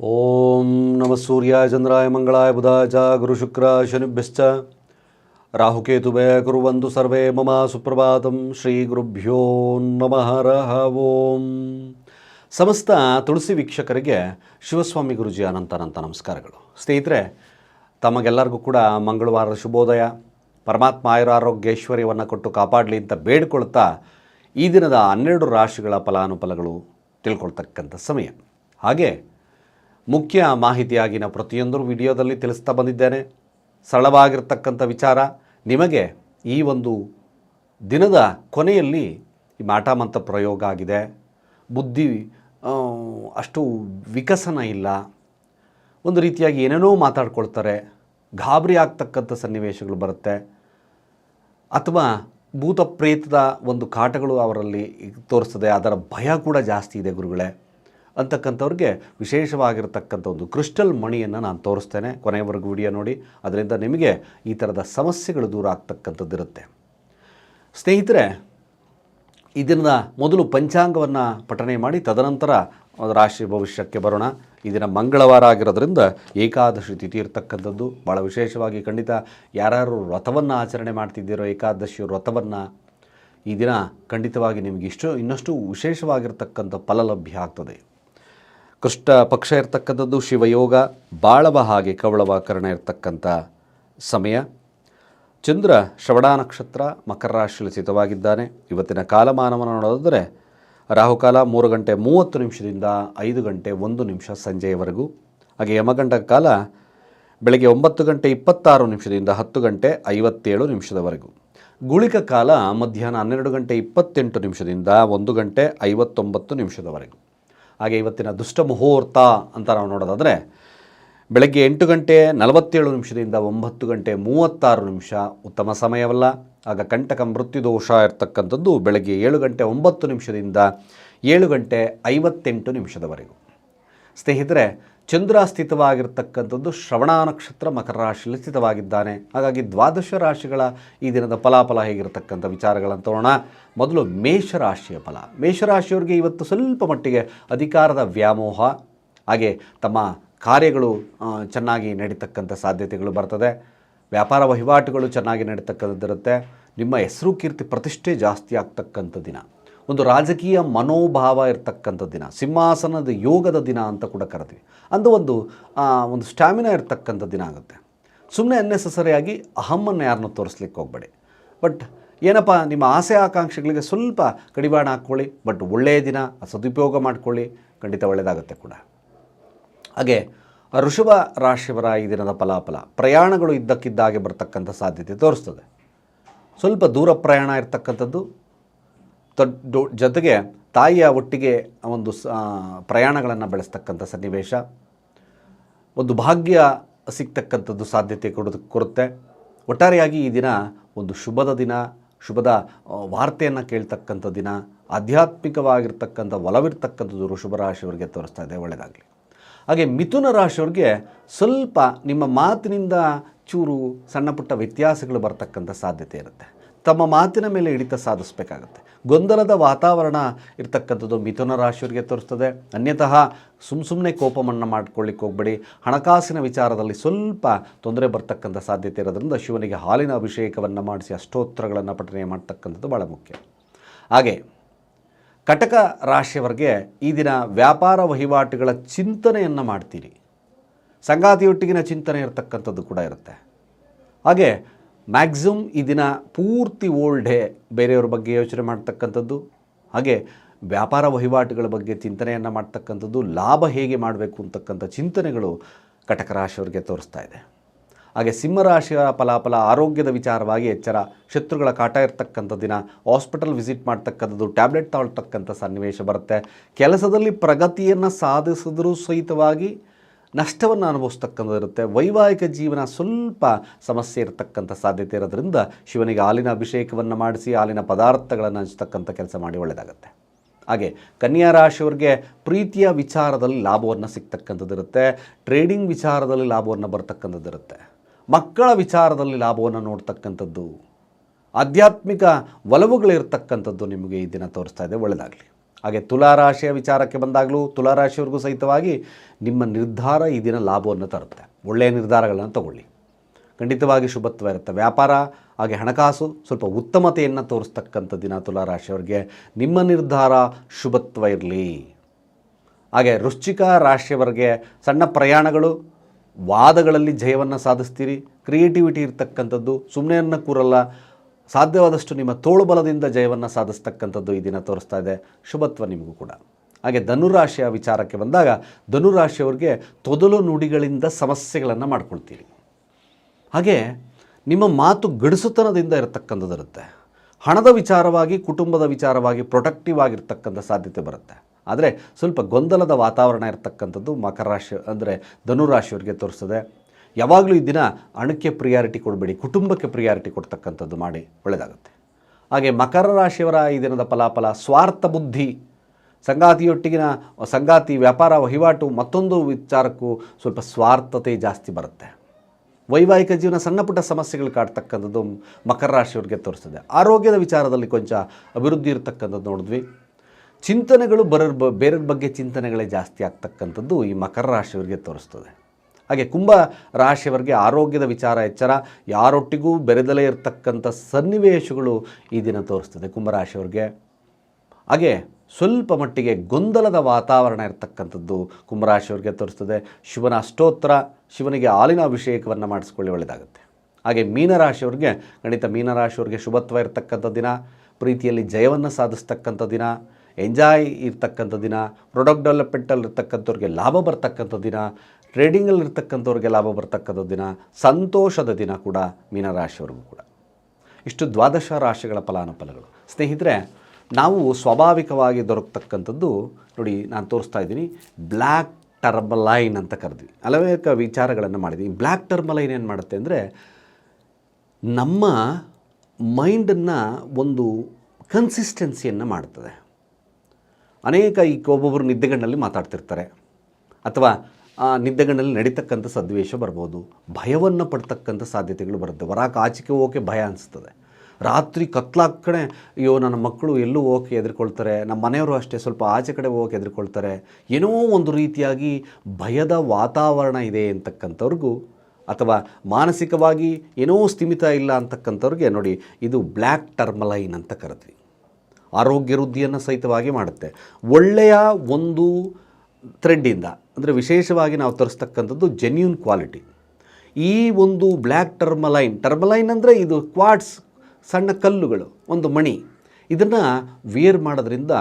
ಓಂ ನಮ ಸೂರ್ಯಾಯ ಚಂದ್ರಾಯ ಮಂಗಳಾಯ ಬುಧಾಯ ಚ ಗುರು ಶುಕ್ರ ಶನಿಭ್ಯಶ್ಚ. ರಾಹುಕೇತುವೆ ಕುರುವಂತು ಸರ್ವೇ ಮಮ ಸುಪ್ರಭಾತಂ ಶ್ರೀ ಗುರುಭ್ಯೋ ನಮಃ. ರಹ ಓಂ. ಸಮಸ್ತ ತುಳಸಿ ವೀಕ್ಷಕರಿಗೆ ಶಿವಸ್ವಾಮಿ ಗುರುಜಿ ಅನಂತ ನಮಸ್ಕಾರಗಳು. ಸ್ನೇಹಿತರೆ, ತಮಗೆಲ್ಲರಿಗೂ ಕೂಡ ಮಂಗಳವಾರದ ಶುಭೋದಯ. ಪರಮಾತ್ಮ ಆಯುರಾರೋಗ್ಯ ಐಶ್ವರ್ಯವನ್ನು ಕೊಟ್ಟು ಕಾಪಾಡಲಿ ಅಂತ ಬೇಡ್ಕೊಳ್ತಾ ಈ ದಿನದ ಹನ್ನೆರಡು ರಾಶಿಗಳ ಫಲಾನುಫಲಗಳು ತಿಳ್ಕೊಳ್ತಕ್ಕಂಥ ಸಮಯ. ಹಾಗೆ ಮುಖ್ಯ ಮಾಹಿತಿಯಾಗಿ ನಾವು ಪ್ರತಿಯೊಂದು ವಿಡಿಯೋದಲ್ಲಿ ತಿಳಿಸ್ತಾ ಬಂದಿದ್ದೇನೆ. ಸರಳವಾಗಿರ್ತಕ್ಕಂಥ ವಿಚಾರ. ನಿಮಗೆ ಈ ಒಂದು ದಿನದ ಕೊನೆಯಲ್ಲಿ ಈ ಮಾಟಮಂತ್ರ ಪ್ರಯೋಗ ಆಗಿದೆ. ಬುದ್ಧಿ ಅಷ್ಟು ವಿಕಸನ ಇಲ್ಲ. ಒಂದು ರೀತಿಯಾಗಿ ಏನೇನೋ ಮಾತಾಡ್ಕೊಳ್ತಾರೆ. ಗಾಬರಿ ಆಗ್ತಕ್ಕಂಥ ಸನ್ನಿವೇಶಗಳು ಬರುತ್ತೆ. ಅಥವಾ ಭೂತ ಪ್ರೇತದ ಒಂದು ಕಾಟಗಳು ಅವರಲ್ಲಿ ತೋರಿಸ್ತದೆ. ಅದರ ಭಯ ಕೂಡ ಜಾಸ್ತಿ ಇದೆ ಗುರುಗಳೇ. ಅಂತಕ್ಕಂಥವ್ರಿಗೆ ವಿಶೇಷವಾಗಿರ್ತಕ್ಕಂಥ ಒಂದು ಕ್ರಿಸ್ಟಲ್ ಮಣಿಯನ್ನು ನಾನು ತೋರಿಸ್ತೇನೆ. ಕೊನೆಯವರೆಗೂ ವಿಡಿಯೋ ನೋಡಿ. ಅದರಿಂದ ನಿಮಗೆ ಈ ಥರದ ಸಮಸ್ಯೆಗಳು ದೂರ ಆಗ್ತಕ್ಕಂಥದ್ದು ಇರುತ್ತೆ ಸ್ನೇಹಿತರೆ ಇದನ್ನು ಮೊದಲು ಪಂಚಾಂಗವನ್ನು ಪಠನೆ ಮಾಡಿ, ತದನಂತರ ರಾಶಿ ಭವಿಷ್ಯಕ್ಕೆ ಬರೋಣ. ಈ ದಿನ ಮಂಗಳವಾರ ಆಗಿರೋದ್ರಿಂದ ಏಕಾದಶಿ ತಿಥಿ ಇರತಕ್ಕಂಥದ್ದು. ಭಾಳ ವಿಶೇಷವಾಗಿ ಖಂಡಿತ ಯಾರ್ಯಾರು ವ್ರತವನ್ನು ಆಚರಣೆ ಮಾಡ್ತಿದ್ದೀರೋ, ಏಕಾದಶಿ ವ್ರತವನ್ನು, ಈ ದಿನ ಖಂಡಿತವಾಗಿ ನಿಮಗೆ ಇಷ್ಟು ಇನ್ನಷ್ಟು ವಿಶೇಷವಾಗಿರ್ತಕ್ಕಂಥ ಫಲ ಲಭ್ಯ ಆಗ್ತದೆ. ಕೃಷ್ಣ ಪಕ್ಷ ಇರ್ತಕ್ಕಂಥದ್ದು, ಶಿವಯೋಗ, ಬಾಳವ ಹಾಗೆ ಕವಳವ ಕರ್ಣ ಇರ್ತಕ್ಕಂಥ ಸಮಯ. ಚಂದ್ರ ಶ್ರವಣ ನಕ್ಷತ್ರ ಮಕರ ರಾಶಿಯಲ್ಲಿ ಸ್ಥಿತವಾಗಿದ್ದಾನೆ. ಇವತ್ತಿನ ಕಾಲಮಾನವನ್ನು ನೋಡೋದಾದರೆ ರಾಹುಕಾಲ ಮೂರು ಗಂಟೆ ಮೂವತ್ತು ನಿಮಿಷದಿಂದ ಐದು ಗಂಟೆ ಒಂದು ನಿಮಿಷ ಸಂಜೆಯವರೆಗೂ. ಹಾಗೆ ಯಮಗಂಡ ಕಾಲ ಬೆಳಗ್ಗೆ ಒಂಬತ್ತು ಗಂಟೆ ಇಪ್ಪತ್ತಾರು ನಿಮಿಷದಿಂದ ಹತ್ತು ಗಂಟೆ ಐವತ್ತೇಳು ನಿಮಿಷದವರೆಗೂ. ಗುಳಿಕ ಕಾಲ ಮಧ್ಯಾಹ್ನ ಹನ್ನೆರಡು ಗಂಟೆ ಇಪ್ಪತ್ತೆಂಟು ನಿಮಿಷದಿಂದ ಒಂದು ಗಂಟೆ ಐವತ್ತೊಂಬತ್ತು ನಿಮಿಷದವರೆಗೂ. ಹಾಗೆ ಇವತ್ತಿನ ದುಷ್ಟ ಮುಹೂರ್ತ ಅಂತ ನಾವು ನೋಡೋದಾದರೆ ಬೆಳಗ್ಗೆ ಎಂಟು ಗಂಟೆ ನಲವತ್ತೇಳು ನಿಮಿಷದಿಂದ ಒಂಬತ್ತು ಗಂಟೆ ಮೂವತ್ತಾರು ನಿಮಿಷ ಉತ್ತಮ ಸಮಯವಲ್ಲ. ಆಗ ಕಂಟಕ ಮೃತ್ಯು ದೋಷ ಇರ್ತಕ್ಕಂಥದ್ದು ಬೆಳಗ್ಗೆ ಏಳು ಗಂಟೆ ಒಂಬತ್ತು ನಿಮಿಷದಿಂದ ಏಳು ಗಂಟೆ ಐವತ್ತೆಂಟು ನಿಮಿಷದವರೆಗೂ. ಸ್ನೇಹಿತರೆ ಚಂದ್ರ ಸ್ಥಿತವಾಗಿರ್ತಕ್ಕಂಥದ್ದು ಶ್ರವಣ ನಕ್ಷತ್ರ ಮಕರ ರಾಶಿಯಲ್ಲಿ ಸ್ಥಿತವಾಗಿದ್ದಾನೆ. ಹಾಗಾಗಿ ದ್ವಾದಶ ರಾಶಿಗಳ ಈ ದಿನದ ಫಲಾಫಲ ಹೇಗಿರತಕ್ಕಂಥ ವಿಚಾರಗಳನ್ನು ತೋರೋಣ. ಮೊದಲು ಮೇಷರಾಶಿಯ ಫಲ. ಮೇಷರಾಶಿಯವರಿಗೆ ಇವತ್ತು ಸ್ವಲ್ಪ ಮಟ್ಟಿಗೆ ಅಧಿಕಾರದ ವ್ಯಾಮೋಹ, ಹಾಗೆ ತಮ್ಮ ಕಾರ್ಯಗಳು ಚೆನ್ನಾಗಿ ನಡೀತಕ್ಕಂಥ ಸಾಧ್ಯತೆಗಳು ಬರ್ತದೆ. ವ್ಯಾಪಾರ ವಹಿವಾಟುಗಳು ಚೆನ್ನಾಗಿ ನಡೀತಕ್ಕಂಥದ್ದಿರುತ್ತೆ. ನಿಮ್ಮ ಹೆಸರು ಕೀರ್ತಿ ಪ್ರತಿಷ್ಠೆ ಜಾಸ್ತಿ ಆಗ್ತಕ್ಕಂಥ ದಿನ. ಒಂದು ರಾಜಕೀಯ ಮನೋಭಾವ ಇರ್ತಕ್ಕಂಥ ದಿನ, ಸಿಂಹಾಸನದ ಯೋಗದ ದಿನ ಅಂತ ಕೂಡ ಕರಿತೀವಿ ಅಂದು ಒಂದು ಒಂದು ಸ್ಟ್ಯಾಮಿನಾ ಇರ್ತಕ್ಕಂಥ ದಿನ ಆಗುತ್ತೆ. ಸುಮ್ಮನೆ ಅನ್ನೆಸೆಸರಿಯಾಗಿ ಅಹಮ್ಮನ್ನು ಯಾರನ್ನೂ ತೋರಿಸ್ಲಿಕ್ಕೆ ಹೋಗಬೇಡಿ. ಬಟ್ ಏನಪ್ಪ, ನಿಮ್ಮ ಆಸೆ ಆಕಾಂಕ್ಷೆಗಳಿಗೆ ಸ್ವಲ್ಪ ಕಡಿವಾಣ ಹಾಕ್ಕೊಳ್ಳಿ, ಬಟ್ ಒಳ್ಳೆಯ ದಿನ ಸದುಪಯೋಗ ಮಾಡಿಕೊಳ್ಳಿ, ಖಂಡಿತ ಒಳ್ಳೆಯದಾಗುತ್ತೆ ಕೂಡ. ಹಾಗೆ, ಋಷಭ ರಾಶಿಯವರ ಈ ದಿನದ ಫಲಾಫಲ, ಪ್ರಯಾಣಗಳು ಇದ್ದಕ್ಕಿದ್ದಾಗೆ ಬರ್ತಕ್ಕಂಥ ಸಾಧ್ಯತೆ ತೋರಿಸ್ತದೆ. ಸ್ವಲ್ಪ ದೂರ ಪ್ರಯಾಣ ಇರ್ತಕ್ಕಂಥದ್ದು ದೊಡ್ಡ ಜೊತೆಗೆ ತಾಯಿಯ ಒಟ್ಟಿಗೆ ಒಂದು ಪ್ರಯಾಣಗಳನ್ನು ಬೆಳೆಸ್ತಕ್ಕಂಥ ಸನ್ನಿವೇಶ. ಒಂದು ಭಾಗ್ಯ ಸಿಗ್ತಕ್ಕಂಥದ್ದು ಸಾಧ್ಯತೆ ಕೊಡೋದು ಕೊರುತ್ತೆ ಒಟ್ಟಾರೆಯಾಗಿ ಈ ದಿನ ಒಂದು ಶುಭದ ದಿನ, ಶುಭದ ವಾರ್ತೆಯನ್ನು ಕೇಳ್ತಕ್ಕಂಥ ದಿನ, ಆಧ್ಯಾತ್ಮಿಕವಾಗಿರ್ತಕ್ಕಂಥ, ಒಲವಿರ್ತಕ್ಕಂಥದ್ದು ಶುಭ ರಾಶಿಯವರಿಗೆ ತೋರಿಸ್ತಾ ಇದೆ ಒಳ್ಳೆಯದಾಗಲಿ ಹಾಗೆ ಮಿಥುನ ರಾಶಿಯವ್ರಿಗೆ ಸ್ವಲ್ಪ ನಿಮ್ಮ ಮಾತಿನಿಂದ ಚೂರು ಸಣ್ಣ ಪುಟ್ಟ ವ್ಯತ್ಯಾಸಗಳು ಬರ್ತಕ್ಕಂಥ ಸಾಧ್ಯತೆ ಇರುತ್ತೆ. ತಮ್ಮ ಮಾತಿನ ಮೇಲೆ ಹಿಡಿತ ಸಾಧಿಸಬೇಕಾಗುತ್ತೆ. ಗೊಂದಲದ ವಾತಾವರಣ ಇರತಕ್ಕಂಥದ್ದು ಮಿಥುನ ರಾಶಿಯವರಿಗೆ ತೋರಿಸ್ತದೆ. ಅನ್ಯತಃ ಸುಮ್ಮ ಸುಮ್ಮನೆ ಕೋಪವನ್ನು ಮಾಡ್ಕೊಳ್ಳಿಕ್ಕೆ ಹೋಗ್ಬೇಡಿ. ಹಣಕಾಸಿನ ವಿಚಾರದಲ್ಲಿ ಸ್ವಲ್ಪ ತೊಂದರೆ ಬರ್ತಕ್ಕಂಥ ಸಾಧ್ಯತೆ ಇರೋದ್ರಿಂದ ಶಿವನಿಗೆ ಹಾಲಿನ ಅಭಿಷೇಕವನ್ನು ಮಾಡಿಸಿ ಅಷ್ಟೋತ್ತರಗಳನ್ನು ಪಠನೆ ಮಾಡ್ತಕ್ಕಂಥದ್ದು ಭಾಳ ಮುಖ್ಯ. ಹಾಗೆ ಕಟಕ ರಾಶಿಯವರಿಗೆ ಈ ದಿನ ವ್ಯಾಪಾರ ವಹಿವಾಟುಗಳ ಚಿಂತನೆಯನ್ನು ಮಾಡ್ತೀರಿ. ಸಂಗಾತಿಯೊಟ್ಟಿಗಿನ ಚಿಂತನೆ ಇರತಕ್ಕಂಥದ್ದು ಕೂಡ ಇರುತ್ತೆ. ಹಾಗೆ ಮ್ಯಾಕ್ಸಿಮಮ್ ಈ ದಿನ ಪೂರ್ತಿ ಓಲ್ಡ್ ಡೇ ಬೇರೆಯವ್ರ ಬಗ್ಗೆ ಯೋಚನೆ ಮಾಡ್ತಕ್ಕಂಥದ್ದು, ಹಾಗೆ ವ್ಯಾಪಾರ ವಹಿವಾಟುಗಳ ಬಗ್ಗೆ ಚಿಂತನೆಯನ್ನು ಮಾಡ್ತಕ್ಕಂಥದ್ದು, ಲಾಭ ಹೇಗೆ ಮಾಡಬೇಕು ಅಂತಕ್ಕಂಥ ಚಿಂತನೆಗಳು ಕಟಕ ರಾಶಿಯವರಿಗೆ ತೋರಿಸ್ತಾ ಇದೆ. ಹಾಗೆ ಸಿಂಹರಾಶಿಯ ಫಲಾಫಲ, ಆರೋಗ್ಯದ ವಿಚಾರವಾಗಿ ಎಚ್ಚರ, ಶತ್ರುಗಳ ಕಾಟ ಇರ್ತಕ್ಕಂಥ ದಿನ ಹಾಸ್ಪಿಟಲ್ ವಿಸಿಟ್ ಮಾಡ್ತಕ್ಕಂಥದ್ದು ಟ್ಯಾಬ್ಲೆಟ್ ತಗೊಳ್ತಕ್ಕಂಥ ಸನ್ನಿವೇಶ ಬರುತ್ತೆ. ಕೆಲಸದಲ್ಲಿ ಪ್ರಗತಿಯನ್ನು ಸಾಧಿಸಿದ್ರೂ ಸಹಿತವಾಗಿ ನಷ್ಟವನ್ನು ಅನುಭವಿಸ್ತಕ್ಕಂಥದ್ದಿರುತ್ತೆ ವೈವಾಹಿಕ ಜೀವನ ಸ್ವಲ್ಪ ಸಮಸ್ಯೆ ಇರತಕ್ಕಂಥ ಸಾಧ್ಯತೆ ಇರೋದ್ರಿಂದ ಶಿವನಿಗೆ ಹಾಲಿನ ಅಭಿಷೇಕವನ್ನು ಮಾಡಿಸಿ, ಹಾಲಿನ ಪದಾರ್ಥಗಳನ್ನು ಹಂಚ್ತಕ್ಕಂಥ ಕೆಲಸ ಮಾಡಿ ಒಳ್ಳೆಯದಾಗುತ್ತೆ. ಹಾಗೆ ಕನ್ಯಾ ರಾಶಿಯವ್ರಿಗೆ ಪ್ರೀತಿಯ ವಿಚಾರದಲ್ಲಿ ಲಾಭವನ್ನು ಸಿಗ್ತಕ್ಕಂಥದ್ದಿರುತ್ತೆ ಟ್ರೇಡಿಂಗ್ ವಿಚಾರದಲ್ಲಿ ಲಾಭವನ್ನು ಬರ್ತಕ್ಕಂಥದ್ದಿರುತ್ತೆ ಮಕ್ಕಳ ವಿಚಾರದಲ್ಲಿ ಲಾಭವನ್ನು ನೋಡ್ತಕ್ಕಂಥದ್ದು, ಆಧ್ಯಾತ್ಮಿಕ ಒಲವುಗಳಿರ್ತಕ್ಕಂಥದ್ದು ನಿಮಗೆ ಈ ದಿನ ತೋರಿಸ್ತಾ ಇದೆ. ಒಳ್ಳೆಯದಾಗಲಿ. ಹಾಗೆ ತುಲಾರಾಶಿಯ ವಿಚಾರಕ್ಕೆ ಬಂದಾಗಲೂ ತುಲಾರಾಶಿಯವ್ರಿಗೂ ಸಹಿತವಾಗಿ ನಿಮ್ಮ ನಿರ್ಧಾರ ಈ ದಿನ ಲಾಭವನ್ನು ತರುತ್ತೆ. ಒಳ್ಳೆಯ ನಿರ್ಧಾರಗಳನ್ನು ತಗೊಳ್ಳಿ. ಖಂಡಿತವಾಗಿ ಶುಭತ್ವ ಇರುತ್ತೆ ವ್ಯಾಪಾರ, ಹಾಗೆ ಹಣಕಾಸು ಸ್ವಲ್ಪ ಉತ್ತಮತೆಯನ್ನು ತೋರಿಸ್ತಕ್ಕಂಥ ದಿನ ತುಲಾರಾಶಿಯವರಿಗೆ ನಿಮ್ಮ ನಿರ್ಧಾರ ಶುಭತ್ವ ಇರಲಿ. ಹಾಗೆ ವೃಶ್ಚಿಕ ರಾಶಿಯವರಿಗೆ ಸಣ್ಣ ಪ್ರಯಾಣಗಳು, ವಾದಗಳಲ್ಲಿ ಜಯವನ್ನು ಸಾಧಿಸ್ತೀರಿ. ಕ್ರಿಯೇಟಿವಿಟಿ ಇರ್ತಕ್ಕಂಥದ್ದು ಸುಮ್ಮನೆಯನ್ನು ಕೂರಲ್ಲ. ಸಾಧ್ಯವಾದಷ್ಟು ನಿಮ್ಮ ತೋಳುಬಲದಿಂದ ಜಯವನ್ನು ಸಾಧಿಸ್ತಕ್ಕಂಥದ್ದು ಈ ದಿನ ತೋರಿಸ್ತಾ ಇದೆ. ಶುಭತ್ವ ನಿಮಗೂ ಕೂಡ. ಹಾಗೆ ಧನುರಾಶಿಯ ವಿಚಾರಕ್ಕೆ ಬಂದಾಗ ಧನುರಾಶಿಯವ್ರಿಗೆ ತೊದಲು ನುಡಿಗಳಿಂದ ಸಮಸ್ಯೆಗಳನ್ನು ಮಾಡ್ಕೊಳ್ತೀರಿ. ಹಾಗೆ ನಿಮ್ಮ ಮಾತು ಗಡಿಸುತನದಿಂದ ಇರತಕ್ಕಂಥದ್ದಿರುತ್ತೆ ಹಣದ ವಿಚಾರವಾಗಿ, ಕುಟುಂಬದ ವಿಚಾರವಾಗಿ ಪ್ರೊಟೆಕ್ಟಿವ್ ಆಗಿರ್ತಕ್ಕಂಥ ಸಾಧ್ಯತೆ ಬರುತ್ತೆ. ಆದರೆ ಸ್ವಲ್ಪ ಗೊಂದಲದ ವಾತಾವರಣ ಇರತಕ್ಕಂಥದ್ದು ಮಕರ ರಾಶಿ, ಅಂದರೆ ಧನುರಾಶಿಯವ್ರಿಗೆ ತೋರಿಸ್ತದೆ. ಯಾವಾಗಲೂ ಈ ದಿನ ಹಣಕ್ಕೆ ಪ್ರಿಯಾರಿಟಿ ಕೊಡಬೇಡಿ, ಕುಟುಂಬಕ್ಕೆ ಪ್ರಿಯಾರಿಟಿ ಕೊಡ್ತಕ್ಕಂಥದ್ದು ಮಾಡಿ ಒಳ್ಳೆಯದಾಗುತ್ತೆ ಹಾಗೆ ಮಕರ ರಾಶಿಯವರ ಈ ದಿನದ ಫಲಾಫಲ, ಸ್ವಾರ್ಥ ಬುದ್ಧಿ, ಸಂಗಾತಿಯೊಟ್ಟಿಗಿನ, ಸಂಗಾತಿ ವ್ಯಾಪಾರ, ವಹಿವಾಟು, ಮತ್ತೊಂದು ವಿಚಾರಕ್ಕೂ ಸ್ವಲ್ಪ ಸ್ವಾರ್ಥತೆ ಜಾಸ್ತಿ ಬರುತ್ತೆ. ವೈವಾಹಿಕ ಜೀವನ ಸಣ್ಣ ಪುಟ್ಟ ಸಮಸ್ಯೆಗಳು ಕಾಡ್ತಕ್ಕಂಥದ್ದು ಮಕರ ರಾಶಿಯವ್ರಿಗೆ ತೋರಿಸ್ತದೆ. ಆರೋಗ್ಯದ ವಿಚಾರದಲ್ಲಿ ಕೊಂಚ ಅಭಿವೃದ್ಧಿ ಇರತಕ್ಕಂಥದ್ದು ನೋಡಿದ್ವಿ. ಚಿಂತನೆಗಳು ಬರೋರ್ ಬೇರೆ ಬಗ್ಗೆ ಚಿಂತನೆಗಳೇ ಜಾಸ್ತಿ ಆಗ್ತಕ್ಕಂಥದ್ದು ಈ ಮಕರ ರಾಶಿಯವರಿಗೆ ತೋರಿಸ್ತದೆ. ಹಾಗೆ ಕುಂಭ ರಾಶಿಯವರಿಗೆ ಆರೋಗ್ಯದ ವಿಚಾರ ಎಚ್ಚರ, ಯಾರೊಟ್ಟಿಗೂ ಬೆರೆದಲೇ ಇರತಕ್ಕಂಥ ಸನ್ನಿವೇಶಗಳು ಈ ದಿನ ತೋರಿಸ್ತದೆ ಕುಂಭರಾಶಿಯವ್ರಿಗೆ ಹಾಗೆ ಸ್ವಲ್ಪ ಮಟ್ಟಿಗೆ ಗೊಂದಲದ ವಾತಾವರಣ ಇರತಕ್ಕಂಥದ್ದು ಕುಂಭರಾಶಿಯವರಿಗೆ ತೋರಿಸ್ತದೆ. ಶಿವನ ಅಷ್ಟೋತ್ತರ ಶಿವನಿಗೆ ಹಾಲಿನ ಅಭಿಷೇಕವನ್ನು ಮಾಡಿಸ್ಕೊಳ್ಳಿ, ಒಳ್ಳೆಯದಾಗುತ್ತೆ. ಹಾಗೆ ಮೀನರಾಶಿಯವ್ರಿಗೆ ಖಂಡಿತ ಮೀನರಾಶಿಯವ್ರಿಗೆ ಶುಭತ್ವ ಇರತಕ್ಕಂಥ ದಿನ, ಪ್ರೀತಿಯಲ್ಲಿ ಜಯವನ್ನು ಸಾಧಿಸ್ತಕ್ಕಂಥ ದಿನ, ಎಂಜಾಯ್ ಇರ್ತಕ್ಕಂಥ ದಿನ ಪ್ರೊಡಕ್ಟ್ ಡೆವಲಪ್ಮೆಂಟಲ್ಲಿ ಇರ್ತಕ್ಕಂಥವ್ರಿಗೆ ಲಾಭ ಬರ್ತಕ್ಕಂಥ ದಿನ ಟ್ರೇಡಿಂಗಲ್ಲಿ ಇರ್ತಕ್ಕಂಥವ್ರಿಗೆ ಲಾಭ ಬರ್ತಕ್ಕಂಥ ದಿನ, ಸಂತೋಷದ ದಿನ ಕೂಡ ಮೀನರಾಶಿಯವ್ರಿಗೂ ಕೂಡ. ಇಷ್ಟು ದ್ವಾದಶ ರಾಶಿಗಳ ಫಲಾನುಫಲಗಳು. ಸ್ನೇಹಿತರೆ, ನಾವು ಸ್ವಾಭಾವಿಕವಾಗಿ ದೊರಕತಕ್ಕಂಥದ್ದು, ನೋಡಿ ನಾನು ತೋರಿಸ್ತಾ ಇದ್ದೀನಿ, ಬ್ಲ್ಯಾಕ್ ಟರ್ಮಲೈನ್ ಅಂತ ಕರೆದ್ವಿ ಅನೇಕ ವಿಚಾರಗಳನ್ನು ಮಾಡಿದ್ವಿ ಬ್ಲ್ಯಾಕ್ ಟರ್ಮಲೈನ್ ಏನು ಮಾಡುತ್ತೆ ಅಂದರೆ, ನಮ್ಮ ಮೈಂಡನ್ನು ಒಂದು ಕನ್ಸಿಸ್ಟೆನ್ಸಿಯನ್ನು ಮಾಡ್ತದೆ. ಅನೇಕ ಈ ಒಬ್ಬೊಬ್ಬರು ನಿದ್ದೆಗಣ್ಣಲ್ಲಿ ಮಾತಾಡ್ತಿರ್ತಾರೆ. ಅಥವಾ ನಿದ್ದೆಗಣ್ಣಲ್ಲಿ ನಡೀತಕ್ಕಂಥ ಸದ್ವೇಷ ಬರ್ಬೋದು. ಭಯವನ್ನು ಪಡ್ತಕ್ಕಂಥ ಸಾಧ್ಯತೆಗಳು ಬರುತ್ತೆ. ಹೊರಕ್ಕೆ ಆಚೆಗೆ ಓಕೆ, ಭಯ ಅನಿಸ್ತದೆ. ರಾತ್ರಿ ಕತ್ಲಾಕ್ಕಣೆ, ಅಯ್ಯೋ, ನನ್ನ ಮಕ್ಕಳು ಎಲ್ಲೂ ಹೋಗೋಕೆ ಎದುರ್ಕೊಳ್ತಾರೆ. ನಮ್ಮ ಮನೆಯವರು ಅಷ್ಟೇ ಸ್ವಲ್ಪ ಆಚೆ ಕಡೆ ಹೋಗೋಕೆ ಎದುರ್ಕೊಳ್ತಾರೆ. ಏನೋ ಒಂದು ರೀತಿಯಾಗಿ ಭಯದ ವಾತಾವರಣ ಇದೆ ಅಂತಕ್ಕಂಥವ್ರಿಗೂ, ಅಥವಾ ಮಾನಸಿಕವಾಗಿ ಏನೋ ಸ್ಥಿಮಿತ ಇಲ್ಲ ಅಂತಕ್ಕಂಥವ್ರಿಗೆ ನೋಡಿ, ಇದು ಬ್ಲ್ಯಾಕ್ ಟರ್ಮಲೈನ್ ಅಂತ ಕರೆದ್ವಿ. ಆರೋಗ್ಯ ವೃದ್ಧಿಯನ್ನು ಸಹಿತವಾಗಿ ಮಾಡುತ್ತೆ. ಒಳ್ಳೆಯ ಒಂದು ಥ್ರೆಡ್ಡಿಂದ ಅಂದರೆ ವಿಶೇಷವಾಗಿ ನಾವು ತರಿಸ್ತಕ್ಕಂಥದ್ದು ಜೆನ್ಯೂನ್ ಕ್ವಾಲಿಟಿ ಈ ಒಂದು ಬ್ಲ್ಯಾಕ್ ಟರ್ಮಲೈನ್ ಟರ್ಮಲೈನ್ ಅಂದರೆ ಇದು ಕ್ವಾಡ್ಸ್ ಸಣ್ಣ ಕಲ್ಲುಗಳು, ಒಂದು ಮಣಿ. ಇದನ್ನು ವಿಯರ್ ಮಾಡೋದ್ರಿಂದ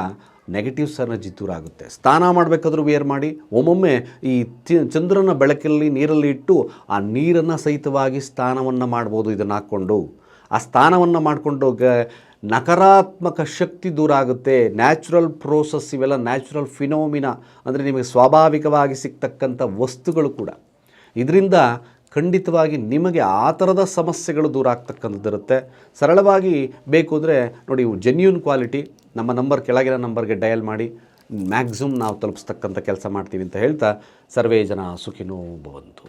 ನೆಗೆಟಿವ್ ಎನರ್ಜಿ ದೂರ ಆಗುತ್ತೆ. ಸ್ನಾನ ಮಾಡಬೇಕಾದ್ರೂ ವಿಯರ್ ಮಾಡಿ, ಒಮ್ಮೊಮ್ಮೆ ಈ ಚಂದ್ರನ ಬೆಳಕಲ್ಲಿ ನೀರಲ್ಲಿ ಇಟ್ಟು ಆ ನೀರನ್ನು ಸಹಿತವಾಗಿ ಸ್ನಾನವನ್ನು ಮಾಡ್ಬೋದು ಇದನ್ನು ಹಾಕ್ಕೊಂಡು. ಆ ಸ್ಥಾನವನ್ನು ಮಾಡಿಕೊಂಡು ಗ ನಕಾರಾತ್ಮಕ ಶಕ್ತಿ ದೂರ ಆಗುತ್ತೆ ನ್ಯಾಚುರಲ್ ಪ್ರೋಸೆಸ್ ಇವೆಲ್ಲ, ನ್ಯಾಚುರಲ್ ಫಿನೋಮಿನಾ ಅಂದರೆ ನಿಮಗೆ ಸ್ವಾಭಾವಿಕವಾಗಿ ಸಿಗ್ತಕ್ಕಂಥ ವಸ್ತುಗಳು ಕೂಡ. ಇದರಿಂದ ಖಂಡಿತವಾಗಿ ನಿಮಗೆ ಆ ಥರದ ಸಮಸ್ಯೆಗಳು ದೂರ ಆಗ್ತಕ್ಕಂಥದ್ದು ಇರುತ್ತೆ. ಸರಳವಾಗಿ ಬೇಕು ಅಂದರೆ ನೋಡಿ ಜೆನ್ಯೂನ್ ಕ್ವಾಲಿಟಿ ನಮ್ಮ ನಂಬರ್ ಕೆಳಗಿನ ನಂಬರ್ಗೆ ಡಯಲ್ ಮಾಡಿ ಮ್ಯಾಕ್ಸಿಮಮ್ ನಾವು ತಲುಪಿಸ್ತಕ್ಕಂಥ ಕೆಲಸ ಮಾಡ್ತೀವಿ ಅಂತ ಹೇಳ್ತಾ, ಸರ್ವೇ ಜನ ಸುಖಿನೋ ಭವಂತು.